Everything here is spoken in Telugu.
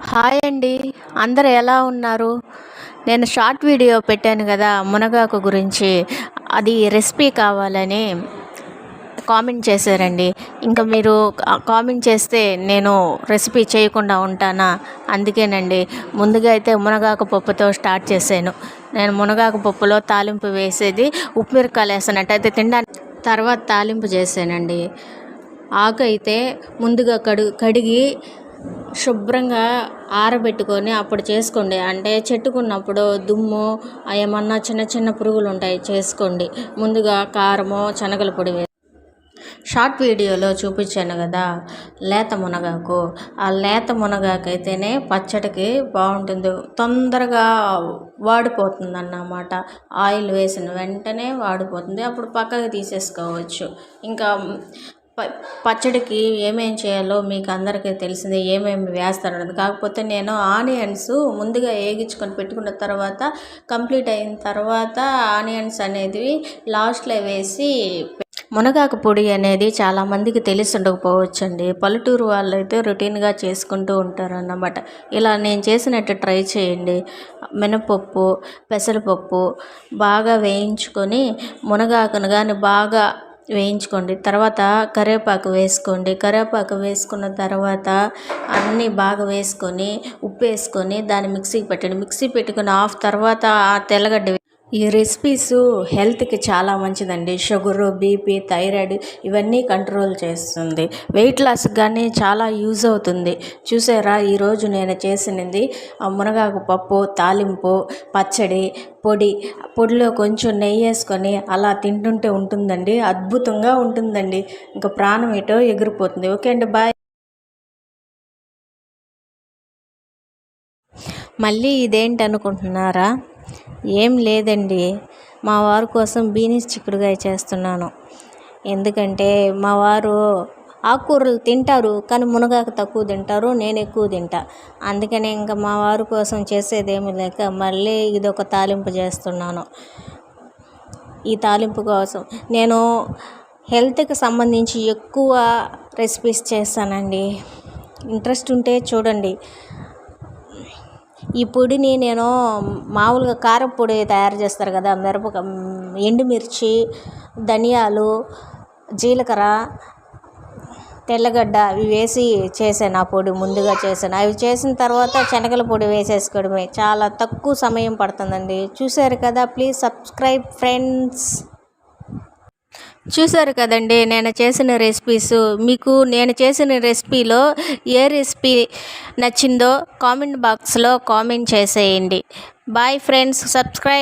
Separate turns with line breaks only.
హాయ్ అండి. అందరు ఎలా ఉన్నారు? నేను షార్ట్ వీడియో పెట్టాను కదా మునగాకు గురించి. అది రెసిపీ కావాలని కామెంట్ చేశారండి. ఇంకా మీరు కామెంట్ చేస్తే నేను రెసిపీ చేయకుండా ఉంటానా? అందుకేనండి. ముందుగా అయితే మునగాకు పప్పుతో స్టార్ట్ చేశాను. నేను మునగాకు పప్పులో తాలింపు వేసేది ఉప్పు మిరకాయలు అయితే తినడానికి. తర్వాత తాలింపు చేశానండి. ఆకు అయితే ముందుగా కడు కడిగి శుభ్రంగా ఆరబెట్టుకొని అప్పుడు చేసుకోండి. అంటే చెట్టుకున్నప్పుడు దుమ్ము ఏమన్నా చిన్న చిన్న పురుగులు ఉంటాయి చేసుకోండి. ముందుగా కారము శనగల పొడి షార్ట్ వీడియోలో చూపించాను కదా లేత మునగాకు. ఆ లేత మునగాకు అయితేనే పచ్చడికి బాగుంటుంది. తొందరగా వాడిపోతుంది అన్నమాట ఆయిల్ వేసిన వెంటనే వాడిపోతుంది. అప్పుడు పక్కకి తీసేసుకోవచ్చు. ఇంకా ప పచ్చడికి ఏమేం చేయాలో మీకు అందరికీ తెలిసిందే ఏమేమి వేస్తారన్నది. కాకపోతే నేను ఆనియన్స్ ముందుగా వేగించుకొని పెట్టుకున్న తర్వాత కంప్లీట్ అయిన తర్వాత ఆనియన్స్ అనేది లాస్ట్లో వేసి మునగాకు పొడి అనేది చాలామందికి తెలిసి ఉండకపోవచ్చండి. పల్లెటూరు వాళ్ళు అయితే రొటీన్గా చేసుకుంటూ ఉంటారు అన్నమాట ఇలా నేను చేసినట్టు ట్రై చేయండి. మినపప్పు పెసరపప్పు బాగా వేయించుకొని మునగాకును కానీ బాగా వేయించుకోండి. తర్వాత కరివేపాకు వేసుకోండి. కరివేపాకు వేసుకున్న తర్వాత అన్నీ బాగా వేసుకొని ఉప్పు వేసుకొని దాన్ని మిక్సీకి పెట్టండి. మిక్సీ పెట్టుకుని ఆఫ్ తర్వాత ఆ తెల్లగడ్డ ఈ రెసిపీస్ హెల్త్కి చాలా మంచిదండి. షుగరు బీపీ థైరాయిడ్ ఇవన్నీ కంట్రోల్ చేస్తుంది. వెయిట్ లాస్ కానీ చాలా యూజ్ అవుతుంది. చూసారా? ఈరోజు నేను చేసినది మునగాకు పప్పు తాలింపు పచ్చడి పొడి. పొడిలో కొంచెం నెయ్యి వేసుకొని అలా తింటుంటే ఉంటుందండి. అద్భుతంగా ఉంటుందండి. ఇంకా ప్రాణం ఏటో ఎగిరిపోతుంది. ఓకే అండి బాయ్. మళ్ళీ ఇదేంటి అనుకుంటున్నారా? ఏం లేదండి. మా వారి కోసం బీనీస్ చిక్కుడుగాయ చేస్తున్నాను. ఎందుకంటే మా వారు ఆకుకూరలు తింటారు కానీ మునగాకు తక్కువ తింటారు నేను ఎక్కువ తింటా. అందుకనే ఇంకా మా వారి కోసం చేసేది లేక మళ్ళీ ఇది ఒక తాలింపు చేస్తున్నాను. ఈ తాలింపు కోసం నేను హెల్త్కి సంబంధించి ఎక్కువ రెసిపీస్ చేస్తానండి. ఇంట్రెస్ట్ ఉంటే చూడండి. ఈ పొడిని నేను మామూలుగా కారం పొడి తయారు చేస్తారు కదా మిరప ఎండుమిర్చి ధనియాలు జీలకర్ర తెల్లగడ్డ అవి వేసి చేశాను ఆ పొడి ముందుగా చేశాను. అవి చేసిన తర్వాత శనగల పొడి వేసేసుకోవడమే. చాలా తక్కువ సమయం పడుతుందండి. చూశారు కదా ప్లీజ్ సబ్స్క్రైబ్ ఫ్రెండ్స్. చూసారు కదండి నేను చేసిన రెసిపీస్ మీకు నేను చేసిన రెసిపీలో ఏ రెసిపీ నచ్చిందో కామెంట్ బాక్స్లో కామెంట్ చేసేయండి. Bye friends subscribe